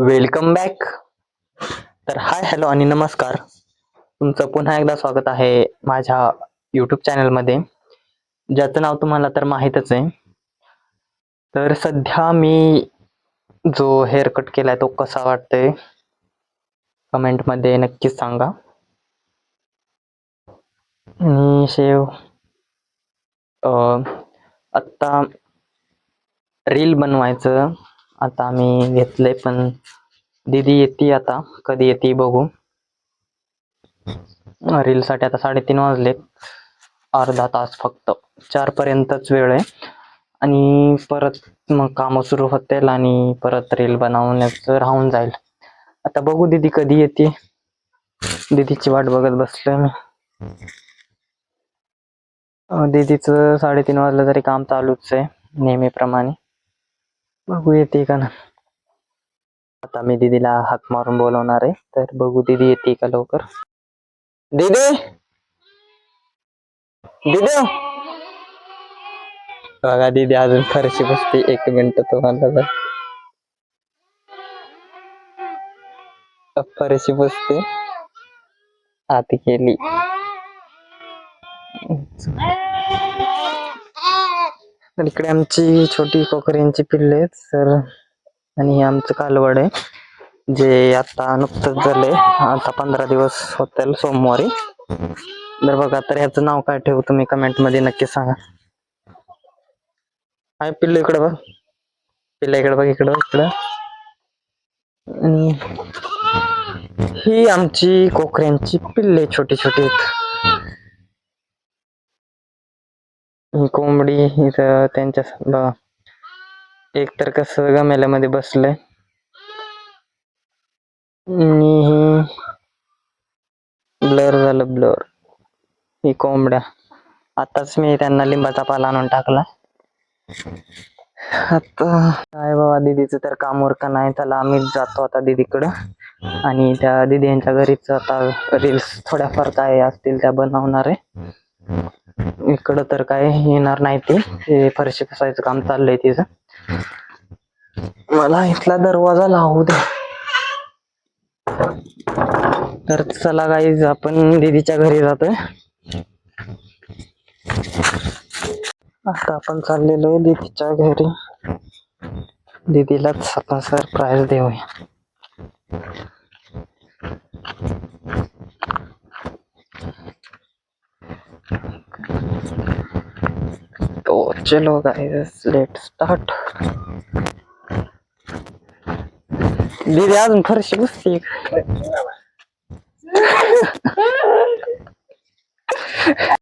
Welcome back. तर hi hello आणि नमस्कार. तुमचं पुन्हा एकदा स्वागत आहे माझ्या यूट्यूब चॅनलमध्ये. ज्याचं नाव तुम्हाला तर माहीतच आहे. तर सध्या मी जो हेअर कट केला आहे तो कसा वाटतोय? कमेंटमध्ये नक्कीच सांगा. आणि शेव आत्ता रील बनवायचं. आता आम्ही घेतलंय पण दीदी येते आता कधी येते बघू. रीलसाठी आता साडेतीन वाजले अर्धा तास फक्त. चार पर्यंतच वेळ आहे. आणि परत मग काम सुरू होतील आणि परत रील बनवण्याचं राहून जाईल. आता बघू दीदी कधी येते. दीदीची वाट बघत बसलोय मी. दीदीचं साडेतीन वाजलं तरी काम चालूच आहे नेहमीप्रमाणे. बघू येते का ना. आता मी दीदीला हाक मारून बोलवणार आहे तर बघू दीदी येते का लवकर. दीदी! दीदी! बघा दीदी अजून फरशी बसते एक मिनिट तुम्हाला फरशी बसते. आत गेली. तर इकडे आमची छोटी कोकऱ्यांची पिल्ले आहेत सर. आणि हे आमचं कालवड आहे जे आता नुकतंच झालंय. आता पंधरा दिवस होतील सोमवारी. तर बघा तर ह्याचं नाव काय ठेवू तुम्ही कमेंटमध्ये नक्की सांगा. हाय पिल्लू इकडे बघ. पिल्ला इकडे बघ इकडं इकडं. आणि ही आमची कोकऱ्यांची पिल्ले छोटी छोटी आहेत. ही कोंबडी इथं त्यांच्या एक तर कसं गमेल्यामध्ये बसलंय. ब्लर झालं ब्लर. ही कोंबड्या. आताच मी त्यांना लिंबाचा पाला आणून टाकला. आता काय बाबा दीदीचं तर काम उरका नाही. त्याला आम्हीच जातो आता दीदीकडं. आणि त्या दीदी यांच्या घरीच आता रील्स थोड्याफार काय असतील त्या बनवणार आहे. इकडं तर काय येणार नाही ते. फरशी कसायचं काम चाललंय तिचं. मला इथला दरवाजा लावू दे. तर चला गाईज आपण दीदीच्या घरी जातोय. आता आपण चाललेलो आहे दीदीच्या घरी. दिदीलाच आपण सरप्राईज देऊया. तो चलो गाइस लेट स्टार्ट दीदी अजून फरशी बसते